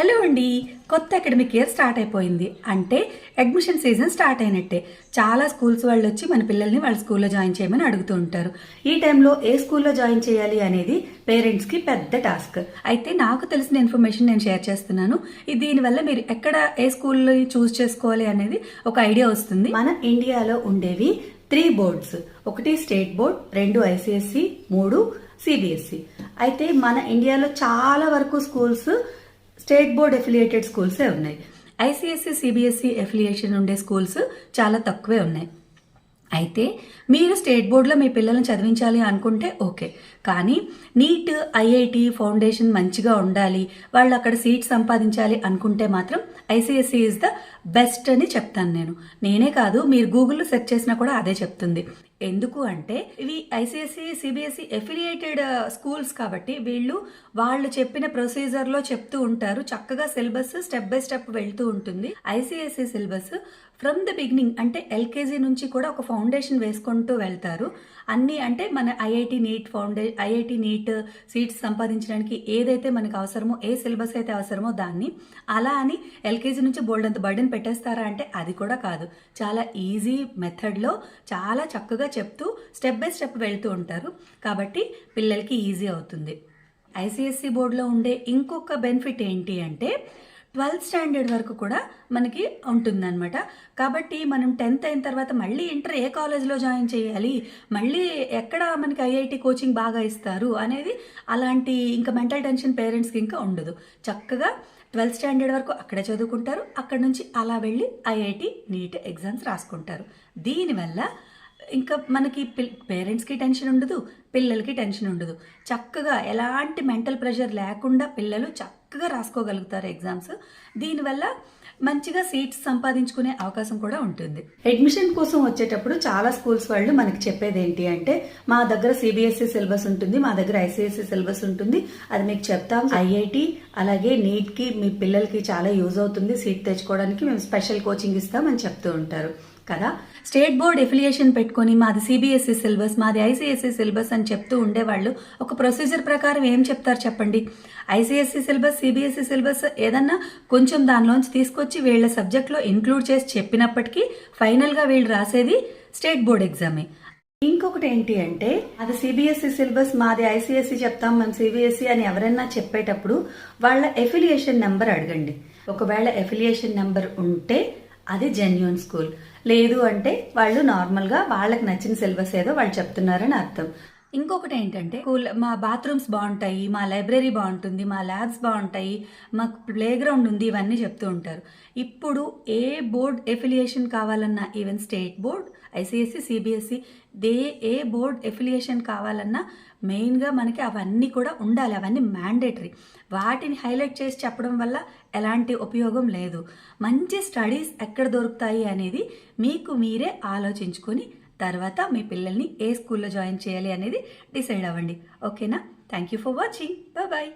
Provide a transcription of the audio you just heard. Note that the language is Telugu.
హలో అండి కొత్త అకాడమిక్ ఇయర్ స్టార్ట్ అయిపోయింది. అంటే అడ్మిషన్ సీజన్ స్టార్ట్ అయినట్టే. చాలా స్కూల్స్ వాళ్ళు వచ్చి మన పిల్లల్ని వాళ్ళ స్కూల్లో జాయిన్ చేయమని అడుగుతూ ఉంటారు. ఈ టైంలో ఏ స్కూల్లో జాయిన్ చేయాలి అనేది పేరెంట్స్కి పెద్ద టాస్క్. అయితే నాకు తెలిసిన ఇన్ఫర్మేషన్ నేను షేర్ చేస్తున్నాను. దీనివల్ల మీరు ఎక్కడ ఏ స్కూల్లో చూస్ చేసుకోవాలి అనేది ఒక ఐడియా వస్తుంది. మన ఇండియాలో ఉండేవి త్రీ బోర్డ్స్. ఒకటి స్టేట్ బోర్డ్ రెండు ఐసిఎస్సి మూడు సిబిఎస్సి. అయితే మన ఇండియాలో చాలా వరకు స్కూల్స్ స్టేట్ బోర్డ్ ఎఫిలియేటెడ్ స్కూల్సే ఉన్నాయి. ఐసిఎస్సి సిబిఎస్సి ఎఫిలియేషన్ ఉండే స్కూల్స్ చాలా తక్కువే ఉన్నాయి. అయితే మీరు స్టేట్ బోర్డులో మీ పిల్లల్ని చదివించాలి అనుకుంటే ఓకే. కానీ నీట్ ఐఐటి ఫౌండేషన్ మంచిగా ఉండాలి వాళ్ళు అక్కడ సీట్ సంపాదించాలి అనుకుంటే మాత్రం ఐసిఎస్సి ఈజ్ ద బెస్ట్ అని చెప్తాను నేను. నేనే కాదు మీరు గూగుల్లో సెర్చ్ చేసినా కూడా అదే చెప్తుంది. ఎందుకు అంటే ఇవి ICSC CBSE affiliated schools uh, కాబట్టి వీళ్ళు వాళ్ళు చెప్పిన ప్రొసీజర్లో చెప్తూ ఉంటారు. చక్కగా సిలబస్ స్టెప్ బై స్టెప్ వెళ్తూ ఉంటుంది. ICSE syllabus from the beginning అంటే ఎల్కేజీ నుంచి కూడా ఒక ఫౌండేషన్ వేసుకుంటూ వెళ్తారు. అన్నీ అంటే మన ఐఐటి నీట్ ఫౌండే ఐఐటి నీట్ సీట్స్ సంపాదించడానికి ఏదైతే మనకు అవసరమో ఏ సిలబస్ అయితే అవసరమో దాన్ని అలా అని ఎల్కేజీ నుంచి బోల్డ్ అంత బర్డెన్ పెట్టేస్తారా అంటే అది కూడా కాదు. చాలా ఈజీ మెథడ్లో చాలా చక్కగా చెప్తూ స్టెప్ బై స్టెప్ వెళ్తూ ఉంటారు. కాబట్టి పిల్లలకి ఈజీ అవుతుంది. ఐసిఎస్సి బోర్డులో ఉండే ఇంకొక బెనిఫిట్ ఏంటి అంటే ట్వెల్త్ స్టాండర్డ్ వరకు కూడా మనకి ఉంటుందన్నమాట. కాబట్టి మనం టెన్త్ అయిన తర్వాత మళ్ళీ ఇంటర్ ఏ కాలేజ్లో జాయిన్ చేయాలి? మళ్ళీ ఎక్కడ మనకి ఐఐటి కోచింగ్ బాగా ఇస్తారు? అనేది అలాంటి ఇంకా మెంటల్ టెన్షన్ పేరెంట్స్కి ఇంకా ఉండదు. చక్కగా ట్వెల్త్ స్టాండర్డ్ వరకు అక్కడే చదువుకుంటారు. అక్కడ నుంచి అలా వెళ్ళి ఐఐటి నీట్ ఎగ్జామ్స్ రాసుకుంటారు. దీనివల్ల ఇంకా మనకి పిల్ పేరెంట్స్కి టెన్షన్ ఉండదు పిల్లలకి టెన్షన్ ఉండదు. చక్కగా ఎలాంటి మెంటల్ ప్రెషర్ లేకుండా పిల్లలు చక్కగా రాసుకోగలుగుతారు ఎగ్జామ్స్. దీనివల్ల మంచిగా సీట్స్ సంపాదించుకునే అవకాశం కూడా ఉంటుంది. అడ్మిషన్ కోసం వచ్చేటప్పుడు చాలా స్కూల్స్ వాళ్ళు మనకి చెప్పేది ఏంటి అంటే మా దగ్గర సిబిఎస్ఈ సిలబస్ ఉంటుంది మా దగ్గర ఐసిఎస్సి సిలబస్ ఉంటుంది. అది మీకు చెప్తాం. ఐఐటి అలాగే నీట్కి మీ పిల్లలకి చాలా యూజ్ అవుతుంది. సీట్ తెచ్చుకోవడానికి మేము స్పెషల్ కోచింగ్ ఇస్తామని చెప్తూ ఉంటారు. కదా? స్టేట్ బోర్డ్ ఎఫిలియేషన్ పెట్టుకొని మాది సిబిఎస్ఈ సిలబస్ మాది ఐసిఎస్సి సిలబస్ అని చెప్తూ ఉండేవాళ్ళు. ఒక ప్రొసీజర్ ప్రకారం ఏం చెప్తారు చెప్పండి? ఐసిఎస్సి సిలబస్ సిబిఎస్ఈ సిలబస్ ఏదన్నా కొంచెం దానిలోంచి తీసుకొచ్చి వీళ్ళ సబ్జెక్ట్లో ఇంక్లూడ్ చేసి చెప్పినప్పటికీ ఫైనల్గా వీళ్ళు రాసేది స్టేట్ బోర్డ్ ఎగ్జామే. ఇంకొకటి ఏంటి అంటే అది సిబిఎస్ఈ సిలబస్ మాది ఐసిఎస్సి చెప్తాం మనం సిబిఎస్ఈ అని ఎవరైనా చెప్పేటప్పుడు వాళ్ళ ఎఫిలియేషన్ నెంబర్ అడగండి. ఒకవేళ ఎఫిలియేషన్ నెంబర్ ఉంటే అది జెన్యున్ స్కూల్ లేదు అంటే వాళ్ళు నార్మల్గా వాళ్ళకి నచ్చిన సిలబస్ ఏదో వాళ్ళు చెప్తున్నారని అర్థం. ఇంకొకటి ఏంటంటే స్కూల్ మా బాత్రూమ్స్ బాగుంటాయి మా లైబ్రరీ బాగుంటుంది మా ల్యాబ్స్ బాగుంటాయి మాకు ప్లే గ్రౌండ్ ఉంది ఇవన్నీ చెప్తూ ఉంటారు. ఇప్పుడు ఏ బోర్డ్ ఎఫిలియేషన్ కావాలన్నా even state board ICSE CBSE they ఏ బోర్డ్ ఎఫిలియేషన్ కావాలన్నా మెయిన్గా మనకి అవన్నీ కూడా ఉండాలి అవన్నీ మ్యాండేటరీ. వాటిని హైలైట్ చేసి చెప్పడం వల్ల ఎలాంటి ఉపయోగం లేదు. మంచి స్టడీస్ ఎక్కడ దొరుకుతాయి అనేది మీకు మీరే ఆలోచించుకొని తర్వాత మీ పిల్లల్ని ఏ స్కూల్లో జాయిన్ చేయాలి అనేది డిసైడ్ అవ్వండి. ఓకేనా? Thank you for watching bye